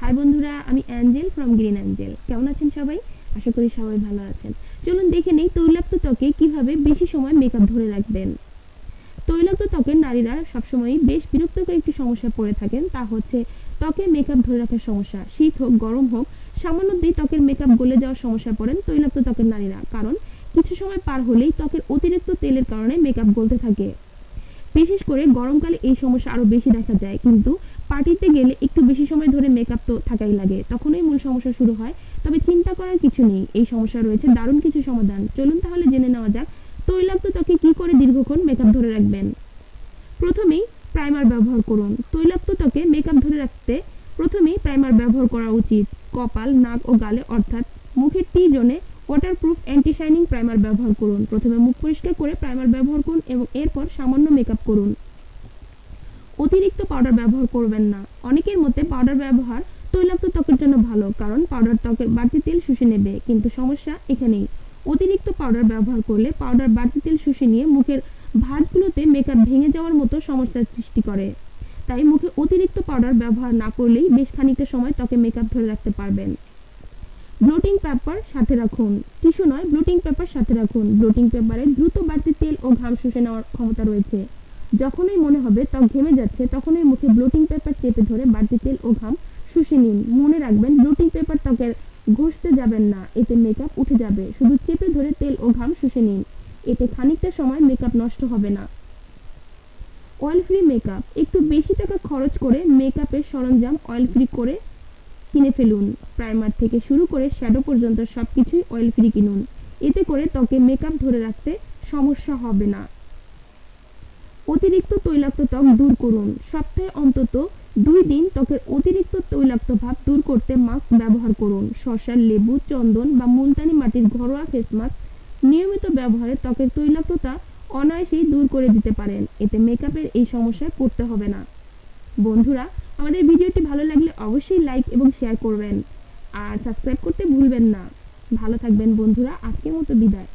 High বন্ধুরা, আমি Angel from green Angel. কেমন আছেন সবাই? আশা করি সবাই ভালো আছেন। চলুন দেখে নেই তৈলাক্ত ত্বকে কীভাবে বেশি সময় মেকআপ ধরে রাখবেন। তৈলাক্ত ত্বকের নারীরা সবসময়ই বেশ বিরক্তকর একটি সমস্যা পড়ে থাকেন। তা হচ্ছে ত্বকে মেকআপ ধরে রাখার সমস্যা। শীত হোক, গরম হোক, সামান্যতেই ত্বকের মেকআপ গলে যাওয়ার সমস্যা পড়েন তৈলাক্ত ত্বকের নারীরা। কারণ কিছু সময় পার হলেই ত্বকের অতিরিক্ত তেলের কারণে মেকআপ গলতে থাকে। বিশেষ করে গরমকালে এই সমস্যা আরও বেশি দেখা যায়। কিন্তু পার্টিতে গেলে একটু বেশি সময় ধরে মেকআপ তো থাকাই লাগে, তখনই মূল সমস্যা শুরু হয়। তবে চিন্তা করার কিছু নেই, এই সমস্যা রয়েছে, দারুণ কিছু সমাধান। চলুন তাহলে জেনে নেওয়া যাক, তৈলাক্ত ত্বকে কি করে দীর্ঘক্ষণ মেকআপ ধরে রাখবেন? প্রথমেই প্রাইমার ব্যবহার করুন। তৈলাক্ত ত্বকে মেকআপ ধরে রাখতে প্রথমেই প্রাইমার ব্যবহার করা উচিত। কপাল, নাক ও গালে, অর্থাৎ মুখের টি জোনে ওয়াটারপ্রুফ অ্যান্টি শাইনিং প্রাইমার ব্যবহার করুন। প্রথমে মুখ পরিষ্কার করে প্রাইমার ব্যবহার করুন এবং এরপর সামান্য মেকআপ করুন। অতিরিক্ত পাউডার ব্যবহার করবেন না। অনেকের মতে পাউডার ব্যবহার তৈলাক্ত ত্বকের জন্য ভালো, কারণ পাউডার ত্বকের বাড়তি তেল শুষে নেবে, কিন্তু সমস্যা এখানেই। অতিরিক্ত পাউডার ব্যবহার করলে পাউডার বাড়তি তেল শুষে নিয়ে মুখের ভাঁজগুলোতে মেকআপ ভেঙে যাওয়ার মতো সমস্যার সৃষ্টি করে। তাই মুখে অতিরিক্ত পাউডার ব্যবহার না করলেই বেশ খানিকটা সময় ত্বকে মেকআপ ধরে রাখতে পারবেন। ব্লোটিং পেপার সাথে রাখুন। টিস্যু নয় ব্লোটিং পেপার সাথে রাখুন। ব্লোটিং পেপারে দ্রুত বাড়তি তেল ও ঘাম শুষে নেওয়ার ক্ষমতা রয়েছে। যখনই মনে হবে ত্বক ঘেমে যাচ্ছে, তখনই মুখে ব্লোটিং পেপার চেপে ধরে বাড়তি তেল ও ঘাম শুষে নিন। মনে রাখবেন ব্লোটিং পেপার ত্বকের ঘষতে যাবেন না, এতে মেকআপ উঠে যাবে। শুধু চেপে ধরে তেল ও ঘাম শুষে নিন। এতে খানিকটা সময় মেকআপ নষ্ট হবে না। অয়েল ফ্রি মেকআপ একটু বেশি টাকা খরচ করে মেকআপের সরঞ্জাম অয়েল ফ্রি করে কিনে ফেলুন। প্রাইমার থেকে শুরু করে শ্যাডো পর্যন্ত সব কিছুই অয়েল ফ্রি কিনুন। এতে করে ত্বকে মেকআপ ধরে রাখতে সমস্যা হবে না। অতিরিক্ত তৈলাক্ত ত্বক দূর করুন। সপ্তাহে অন্তত দুই দিন ত্বকের অতিরিক্ত তৈলাক্ত ভাব দূর করতে মাস্ক ব্যবহার করুন। শসা লেবু, চন্দন বা মুলতানি মাটির ঘরোয়া ফেস মাস্ক নিয়মিত ব্যবহারে ত্বকের তৈলাক্ততা অনায়াসেই দূর করে দিতে পারেন। এতে মেকআপের এই সমস্যায় পড়তে হবে না। বন্ধুরা, আমাদের ভিডিওটি ভালো লাগলে অবশ্যই লাইক এবং শেয়ার করবেন। আর সাবস্ক্রাইব করতে ভুলবেন না। ভালো থাকবেন বন্ধুরা, আজকের মতো বিদায়।